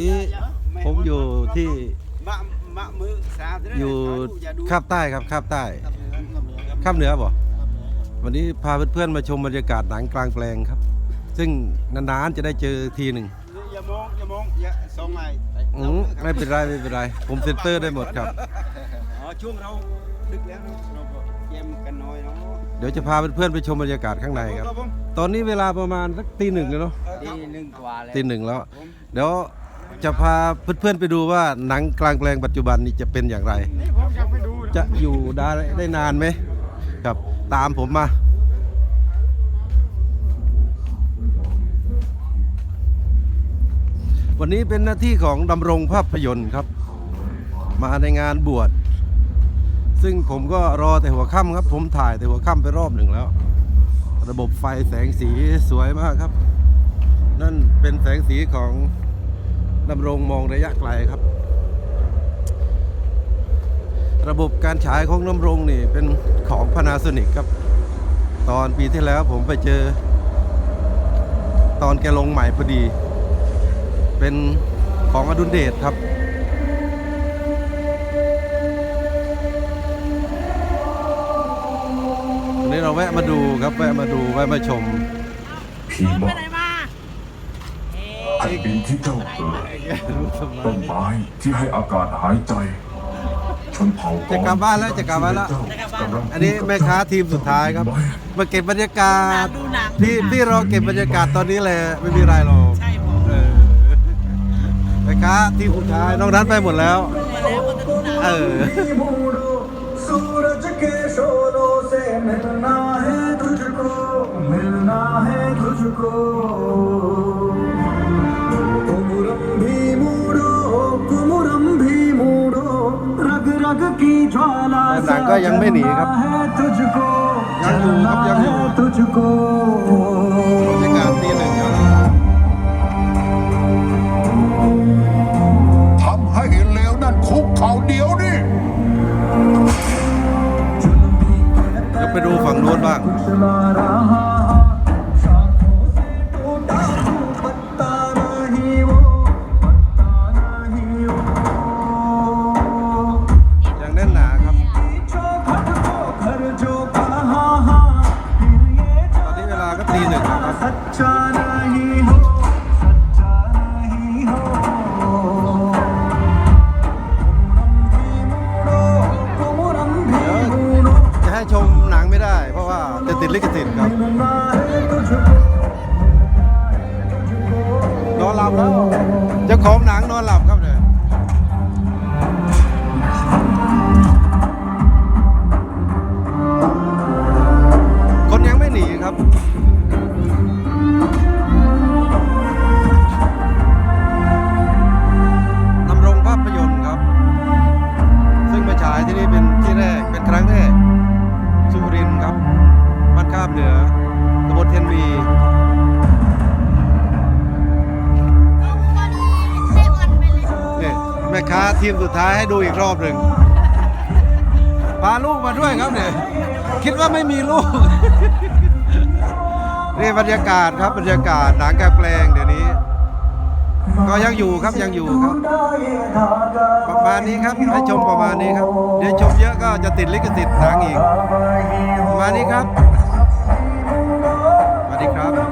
นี้ผมอยู่ที่มะมะมือสาธุเด้อยู่อย่าดูคาบใต้ครับคาบใต้คาบเหนือบ่วันนี้พาเพื่อนๆมาชมบรรยากาศหนังกลางแปลงครับ ซึ่งนานๆจะได้เจอทีหนึ่งอย่ามองอย่ามองอย่าส่องไงอืมไม่เป็นไรไม่เป็นไรผมเซ็นเตอร์ได้หมดครับอ๋อช่วงเราดึกแล้วเนอะเราก็เยี่ยมกันหน่อยเนาะเดี๋ยวจะพาเพื่อนๆไปชมบรรยากาศข้างในครับผมตอนนี้เวลาประมาณสักตีหนึ่งแล้วเนาะตีหนึ่งกว่าแล้วตีหนึ่งแล้ว เดี๋ยว จะพาเพื่อนๆไปดูว่าหนังกลางแปลงปัจจุบันนี้จะเป็นอย่างไร จะอยู่ได้ได้นานไหมครับตามผมมาวันนี้เป็นหน้าที่ของดำรงภาพยนตร์ครับ มาในงานบวชซึ่งผมก็รอแต่หัวค่ำครับ ผมถ่ายแต่หัวค่ำไปรอบหนึ่งแล้ว ระบบไฟแสงสีสวยมากครับ นั่นเป็นแสงสีของ ดำรงมองระยะไกลครับ ระบบการฉายของดำรงนี่เป็นของ Panasonic ครับ ตอนปีที่แล้วผมไปเจอ ตอนแกลงใหม่พอดี เป็นของอดุลเดชครับวันนี้เราแวะมาดูครับ แวะมาดู แวะมาชมผีหมอก แผ่นดินที่เจ้าเกิดต้นไม้ที่ให้อากาศหายใจ ชนเผ่า จะกลับบ้านแล้วจะกลับบ้านแล้ว อันนี้แม่ค้าทีมสุดท้ายครับ มาเก็บบรรยากาศ ดูหนัง พี่พี่รอเก็บบรรยากาศตอนนี้เลยไม่มีไรหรอก ใช่ผม เออแม่ค้าทีมสุดท้ายน้องนัทไปหมดแล้ว มาแล้วก็จะดูหนัง เออ सूरज के शोरों से मिलना है तुझको मिलना है तुझको แต่หลังก็ยังไม่หนีครับ ยังอยู่ครับยังอยู่บรรยากาศตีหนึ่งครับทำให้เลวนั่นคุกเขาเดียวนี่จะไปดูฝั่งนู้นบ้าง ว่าจ ค้าทีมสุดท้ายให้ดูอีกรอบหนึ่งพาลูกมาด้วยครับเนี่ยคิดว่าไม่มีลูกนี่บรรยากาศครับบรรยากาศหนังกลางแปลงเดี๋ยวนี้ ก็ยังอยู่ครับยังอยู่ครับ ประมาณนี้ครับให้ชมประมาณนี้ครับ เดี๋ยวชมเยอะก็จะติดลิขสิทธิ์หนังอีกประมาณนี้ครับสวัสดีครับ